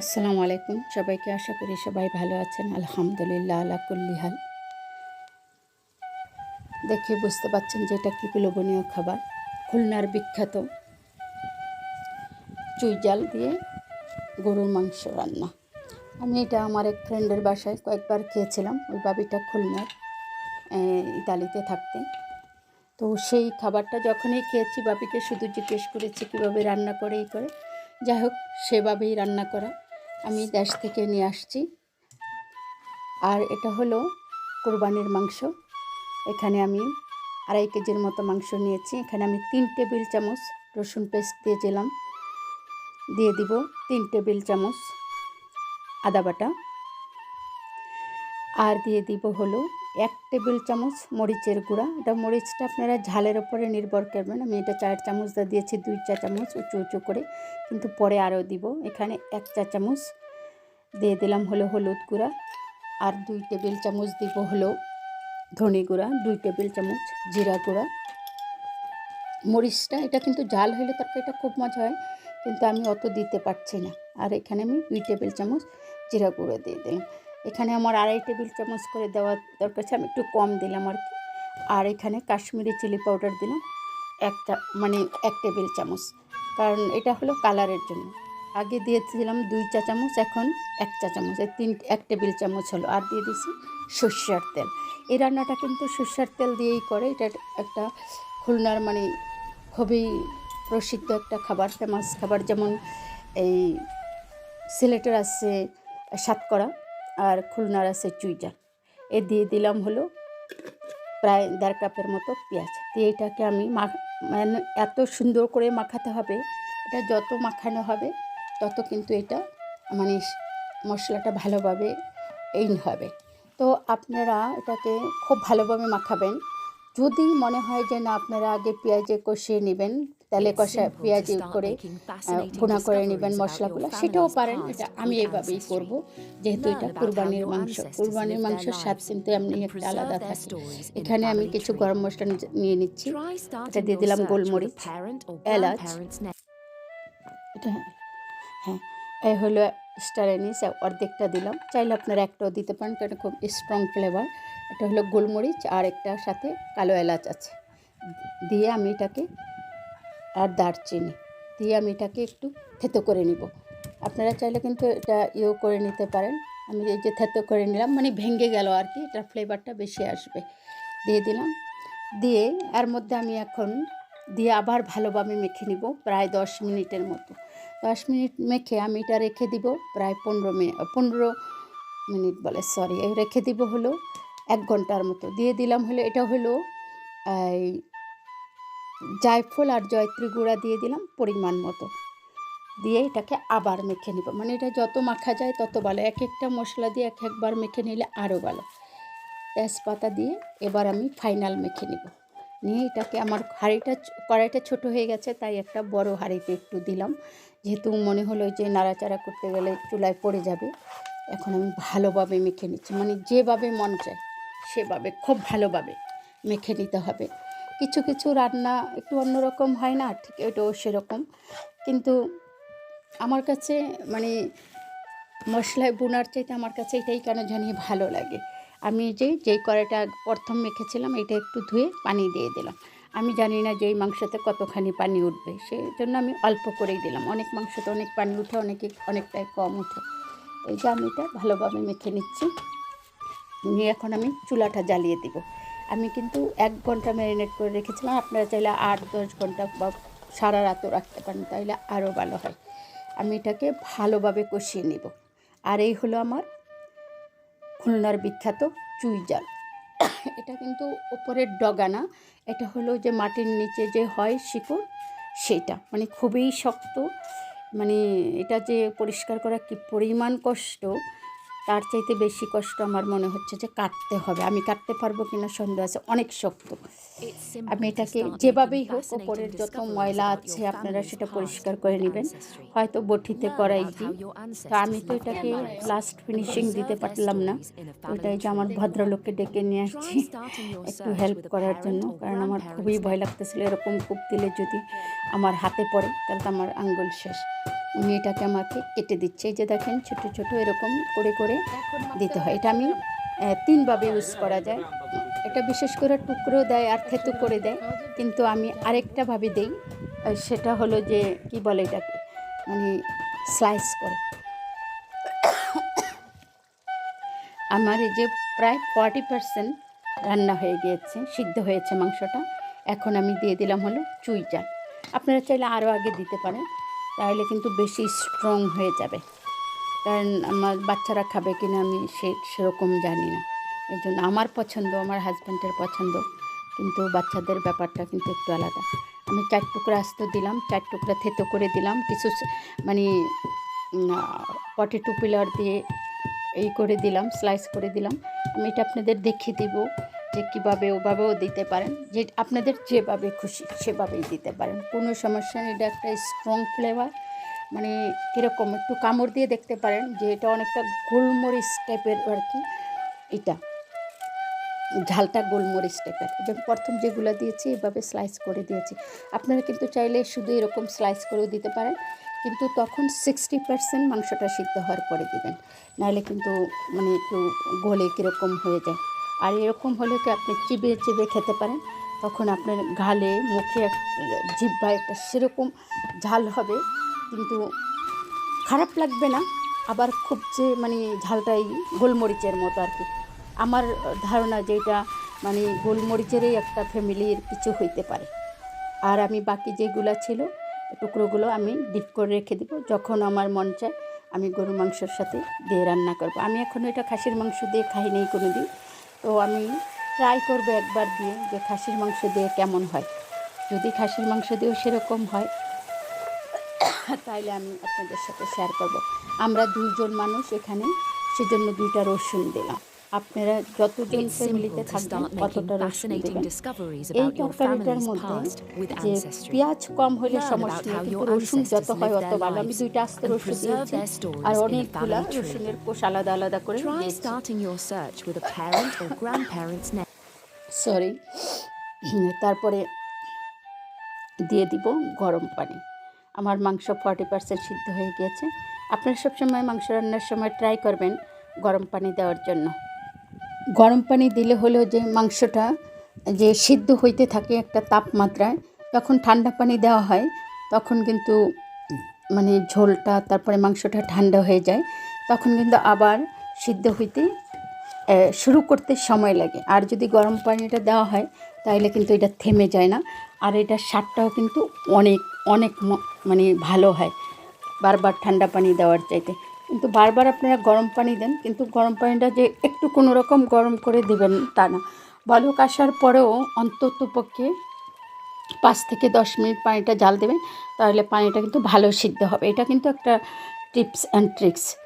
আসসালামু আলাইকুম। সবাইকে আশা করি সবাই ভালো আছেন। আলহামদুলিল্লাহ, আলা কুল্লি হাল। দেখে বুঝতে পাচ্ছেন যে এটা কি লোভনীয় খাবার। খুলনার বিখ্যাত চুই জাল দিয়ে গরুর মাংস রান্না। আমি এটা আমার এক ফ্রেন্ডের বাসায় কয়েকবার খেয়েছিলাম। ওই বাবিটা খুলনার ইতালিতে থাকতে। তো সেই খাবারটা যখনই খেয়েছি বাপিকে শুধু জিজ্ঞেস করেছি কীভাবে রান্না করে, এই করে। যাই হোক, সেভাবেই রান্না করা। আমি দেশ থেকে নিয়ে আসছি। আর এটা হলো কোরবানির মাংস। এখানে আমি আড়াই কেজির মতো মাংস নিয়েছি। এখানে আমি তিন টেবিল চামচ রসুন পেস্ট দিয়েছিলাম। দিয়ে দিব তিন টেবিল চামচ আদা বাটা। আর দিয়ে দিব হলো এক টেবিল চামচ মরিচের গুঁড়া। এটা মরিচটা আপনারা ঝালের ওপরে নির্ভর করবেন আমি এটা চার চামচ দা দিয়েছি, দুই চা চামচ উঁচু উঁচু করে। কিন্তু পরে আরও দিব। এখানে এক চা চামচ দিয়ে দিলাম হলো হলুদ গুঁড়া আর দুই টেবিল চামচ দিব হলো ধনে গুঁড়া, দুই টেবিল চামচ জিরা গুঁড়া। মরিচটা, এটা কিন্তু ঝাল হলে তরকারিটা খুব মজা হয়, কিন্তু আমি অত দিতে পারছি না। আর এখানে আমি দুই টেবিল চামচ জিরা গুঁড়ো দিয়ে দিলাম। এখানে আমার আড়াই টেবিল চামচ করে দেওয়া দরকার ছিল, আমি একটু কম দিলাম আর কি। আর এখানে কাশ্মীরি চিলি পাউডার দিলাম, একটা মানে এক টেবিল চামচ। কারণ এটা হলো কালারের জন্য। আগে দিয়েছিলাম দুই চা চামচ, এখন এক চা চামচ, এই তিন, এক টেবিল চামচ হলো। আর দিয়ে দিয়েছি সর্ষের তেল। এই রান্নাটা কিন্তু সর্ষের তেল দিয়েই করে, এটা একটা খুলনার মানে খুবই প্রসিদ্ধ একটা খাবার ফেমাস খাবার। যেমন এই সিলেটের আছে সাতকরা আর খুলনার আছে চুইজার এ দিয়ে দিলাম হলো প্রায় দেড় কাপের মতো পেঁয়াজ। দিয়ে এটাকে আমি মানে এত সুন্দর করে মাখাতে হবে, এটা যত মাখানো হবে তত কিন্তু এটা মানে মশলাটা ভালোভাবে এই হবে। তো আপনারা এটাকে খুব ভালোভাবে মাখাবেন। যদি মনে হয় যে না আপনারা আগে পেঁয়াজে কষিয়ে নেবেন তেলে কষা পেঁয়াজ করে ভুনা করে নেবেন মশলাগুলো সেটাও পারেন এটা আমি এইভাবেই করব। যেহেতু এটা কুরবানির মাংস কুরবানির মাংসের স্বাদ কিন্তু এমনি একটা আলাদা থাকে। এখানে আমি কিছু গরম মশলা নিয়ে নিচ্ছি। এটা দিয়ে দিলাম গোলমরিচ এলাচ, এলাচ এটা হ্যাঁ এই হলো স্টার এনিস অর্ধেকটা দিলাম। চাইলে আপনারা একটাও দিতে পারেন কারণ খুব স্ট্রং ফ্লেভার এটা হলো গোলমরিচ আর একটা সাথে কালো এলাচ আছে। দিয়ে আমি এটাকে আর দারচিনি দিয়ে আমি এটাকে একটু থেতো করে নিব। আপনারা চাইলে কিন্তু এটা ইয়েও করে নিতে পারেন। আমি এই যে থেতো করে নিলাম মানে ভেঙে গেল আর কি, এটার ফ্লেভারটা বেশি আসবে। দিয়ে দিলাম। দিয়ে এর মধ্যে আমি এখন দিয়ে আবার ভালোভাবে মেখে নিব, প্রায় দশ মিনিটের মতো। দশ মিনিট মেখে আমি এটা রেখে দিব, প্রায় পনেরো মিনিট পনেরো মিনিট বলে সরি রেখে দিব হলো এক ঘণ্টার মতো। দিয়ে দিলাম হলো, এটা হলো জায়ফল আর জয়ত্রী গুঁড়া দিয়ে দিলাম পরিমাণ মতো। দিয়ে এটাকে আবার মেখে নিব। মানে এটা যত মাখা যায় তত ভালো। এক একটা মশলা দিয়ে এক একবার মেখে নিলে আরও ভালো। তেজপাতা দিয়ে এবার আমি ফাইনাল মেখে নিব। নিয়ে এটাকে আমার হাঁড়িটা কড়াইটা ছোট হয়ে গেছে, তাই একটা বড় হাঁড়িতে একটু দিলাম। যেহেতু মনে হলো যে নাড়াচাড়া করতে গেলে চুলায় পড়ে যাবে, এখন আমি ভালোভাবে মেখে নিচ্ছি। মানে যেভাবে মন চায় সেভাবে, খুব ভালোভাবে মেখে নিতে হবে। কিছু কিছু রান্না একটু অন্যরকম হয় না, ঠিক এটাও সেরকম। কিন্তু আমার কাছে মানে মশলায় বোনার চাইতে আমার কাছে এটাই কেন জানি ভালো লাগে। আমি যে, যেই কড়াইটা প্রথম মেখেছিলাম এটা একটু ধুয়ে পানি দিয়ে দিলাম। আমি জানি না যে এই মাংসতে কতখানি পানি উঠবে সেই জন্য আমি অল্প করেই দিলাম। অনেক মাংসতে অনেক পানি উঠে, অনেকে, অনেকটাই কম উঠে। এই যে আমি এটা ভালোভাবে মেখে নিচ্ছি। নিয়ে এখন আমি চুলাটা জ্বালিয়ে দিব। আমি কিন্তু এক ঘণ্টা ম্যারিনেট করে রেখেছিলাম। আপনারা চাইলে আট, দশ ঘণ্টা বা সারা রাতও রাখতে পারেন, তাইলে আরও ভালো হয়। আমি এটাকে ভালোভাবে কষিয়ে নিব। আর এই হলো আমার খুলনার বিখ্যাত চুই জাল। এটা কিন্তু ওপরের ডগা না এটা হলো যে মাটির নিচে যে হয় শিকড় সেটা মানে খুবই শক্ত। মানে এটা যে পরিষ্কার করা কি পরিমাণ কষ্ট তার চাইতে বেশি কষ্ট আমার মনে হচ্ছে যে কাটতে হবে। আমি কাটতে পারব কিনা সন্দেহ আছে অনেক শক্ত। আমি এটাকে যেভাবেই হোক ওপরের যত ময়লা আছে আপনারা সেটা পরিষ্কার করে নেবেন। হয়তো বটিতে করাই দিই। তো আমি তো এটাকে লাস্ট ফিনিশিং দিতে পারলাম না। তো এটাই যে আমার ভদ্রলোককে ডেকে নিয়ে আসছি একটু হেল্প করার জন্য কারণ আমার খুবই ভয় লাগতেছিল এরকম কূপ দিলে যদি আমার হাতে পড়ে তাহলে তো আমার আঙ্গুল শেষ। উনি এটাকে আমাকে কেটে দিচ্ছে। এই যে দেখেন, ছোট ছোট এরকম করে করে দিতে হয়। এটা আমি তিনভাবে ইউজ করা যায়। এটা বিশেষ করে টুকরো দেয় আর থেতু করে দেয়। কিন্তু আমি আরেকটা ভাবে দেই সেটা হলো যে, কি বলে এটাকে? মানে স্লাইস করে। আমার এই যে প্রায় ফর্টি পার্সেন্ট রান্না হয়ে গিয়েছে, সিদ্ধ হয়েছে মাংসটা। এখন আমি দিয়ে দিলাম হলো চুই চাল আপনারা চাইলে আরও আগে দিতে পারেন। তাহলে কিন্তু বেশি স্ট্রং হয়ে যাবে। কারণ আমার বাচ্চারা খাবে কিনা আমি সে, সেরকম জানি না। এই জন্য আমার পছন্দ, আমার হাজব্যান্ডের পছন্দ, কিন্তু বাচ্চাদের ব্যাপারটা কিন্তু একটু আলাদা। আমি চার টুকরা আস্ত দিলাম, চার টুকরা থেতো করে দিলাম, কিছু মানে পটেটো পিলার দিয়ে এই করে দিলাম স্লাইস করে দিলাম। আমি এটা আপনাদের দেখিয়ে দিব। যে কীভাবে ওভাবেও দিতে পারেন, যে আপনাদের যেভাবে খুশি সেভাবেই দিতে পারেন। কোনো সমস্যা নেই, এটা একটা স্ট্রং ফ্লেভার মানে কীরকম একটু কামড় দিয়ে দেখতে পারেন যে এটা অনেকটা গোলমরিচ টাইপের আর কি, এটা। ঝালটা গোলমরিচ টাইপের এবং প্রথম যেগুলো দিয়েছি, এভাবে স্লাইস করে দিয়েছি। আপনারা কিন্তু চাইলে শুধু এরকম স্লাইস করেও দিতে পারেন, কিন্তু তখন সিক্সটি পার্সেন্ট মাংসটা সিদ্ধ হওয়ার পরে দেবেন। নাহলে কিন্তু মানে একটু গলে কীরকম হয়ে যায়। আর এরকম হলে কি আপনি চিবিয়ে চিবিয়ে খেতে পারেন? তখন আপনার গালে মুখে জিহ্বায় একটা সেরকম ঝাল হবে। কিন্তু খারাপ লাগবে না। আবার খুব যে মানে ঝালটাই গোলমরিচের মতো আর কি। আমার ধারণা যে এটা মানে গোলমরিচেরই একটা ফ্যামিলির কিছু হইতে পারে। আর আমি বাকি যেগুলো ছিল, টুকরোগুলো আমি ডিপ করে রেখে দিব। যখন আমার মন চায়, আমি গরু মাংসের সাথে দিয়ে রান্না করব। আমি এখন এটা খাসির মাংস দিয়ে খাই নেই কোনো দিন তো আমি ট্রাই করব একবার দিয়ে যে খাসির মাংস দিয়ে কেমন হয়। যদি খাসির মাংস দিয়েও সেরকম হয়, তাইলে আমি আপনাদের সাথে শেয়ার করব। আমরা দুইজন মানুষ এখানে, সেজন্য দুইটা রসুন দিলাম। আপনারা যতজন ফ্যামিলিতে থাকবেন কতটা এই পেঁয়াজ কম হলে সমস্যা কিন্তু রসুন যত হয় অত ভালো আমি দুইটা রসুন আর অনেকগুলো রসুনের কোষ আলাদা আলাদা করে সরি তারপরে দিয়ে দিব গরম পানি। আমার মাংস ফর্টি পার্সেন্ট সিদ্ধ হয়ে গেছে আপনারা সবসময় মাংস রান্নার সময় ট্রাই করবেন গরম পানি দেওয়ার জন্য। গরম পানি দিলে হলো যে মাংসটা, যে সিদ্ধ হইতে থাকে একটা তাপমাত্রায় যখন ঠান্ডা পানি দেওয়া হয়। তখন কিন্তু মানে ঝোলটা, তারপরে মাংসটা ঠান্ডা হয়ে যায়। তখন কিন্তু আবার সিদ্ধ হইতে শুরু করতে সময় লাগে। আর যদি গরম পানিটা দেওয়া হয় তাহলে কিন্তু এটা থেমে যায় না। আর এটার স্বাদটাও কিন্তু অনেক অনেক মানে ভালো হয়। বারবার ঠান্ডা পানি দেওয়ার চাইতে। কিন্তু বারবার আপনারা গরম পানি দেন, কিন্তু গরম পানিটা যে কোনো রকম গরম করে দেবেন তা না। বলক আসার পরেও অন্তত পক্ষে পাঁচ থেকে দশ মিনিট পানিটা জাল দেবেন, তাহলে পানিটা কিন্তু ভালো সিদ্ধ হবে। এটা কিন্তু একটা টিপস অ্যান্ড ট্রিক্স।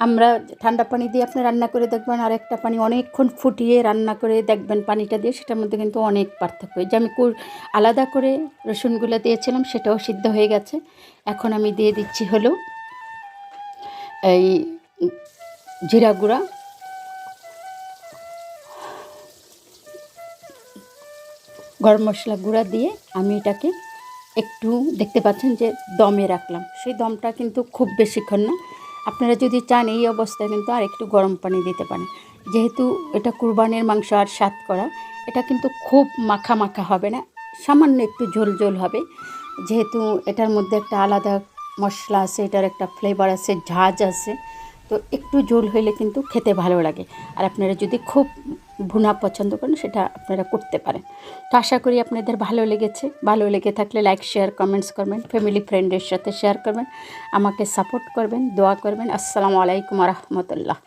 আমরা ঠান্ডা পানি দিয়ে আপনি রান্না করে দেখবেন, আর একটা পানি অনেকক্ষণ ফুটিয়ে রান্না করে দেখবেন পানিটা দিয়ে, সেটার মধ্যে কিন্তু অনেক পার্থক্য। যে আমি কুর- আলাদা করে রসুনগুলো দিয়েছিলাম, সেটাও সিদ্ধ হয়ে গেছে। এখন আমি দিয়ে দিচ্ছি হলো এই জিরা গুঁড়া গরম মশলা গুঁড়া দিয়ে আমি এটাকে একটু দেখতে পাচ্ছেন যে দমে রাখলাম। সেই দমটা কিন্তু খুব বেশিক্ষণ না। আপনারা যদি চান এই অবস্থায় কিন্তু আর একটু গরম পানি দিতে পারেন। যেহেতু এটা কুরবানির মাংস আর স্বাদ করা, এটা কিন্তু খুব মাখা মাখা হবে না, সামান্য একটু ঝোল ঝোল হবে। যেহেতু এটার মধ্যে একটা আলাদা মশলা আছে, এটার একটা ফ্লেভার আছে, ঝাঁজ আছে। তো একটু ঝোল হইলে কিন্তু খেতে ভালো লাগে। আর আপনারা যদি খুব ভুনা পছন্দ করেন, সেটা আপনারা করতে পারেন। তো আশা করি আপনাদের ভালো লেগেছে। ভালো লেগে থাকলে লাইক শেয়ার কমেন্টস করবেন। ফ্যামিলি ফ্রেন্ডের সাথে শেয়ার করবেন। আমাকে সাপোর্ট করবেন, দোয়া করবেন। আসসালামু আলাইকুম রহমতুল্লাহ।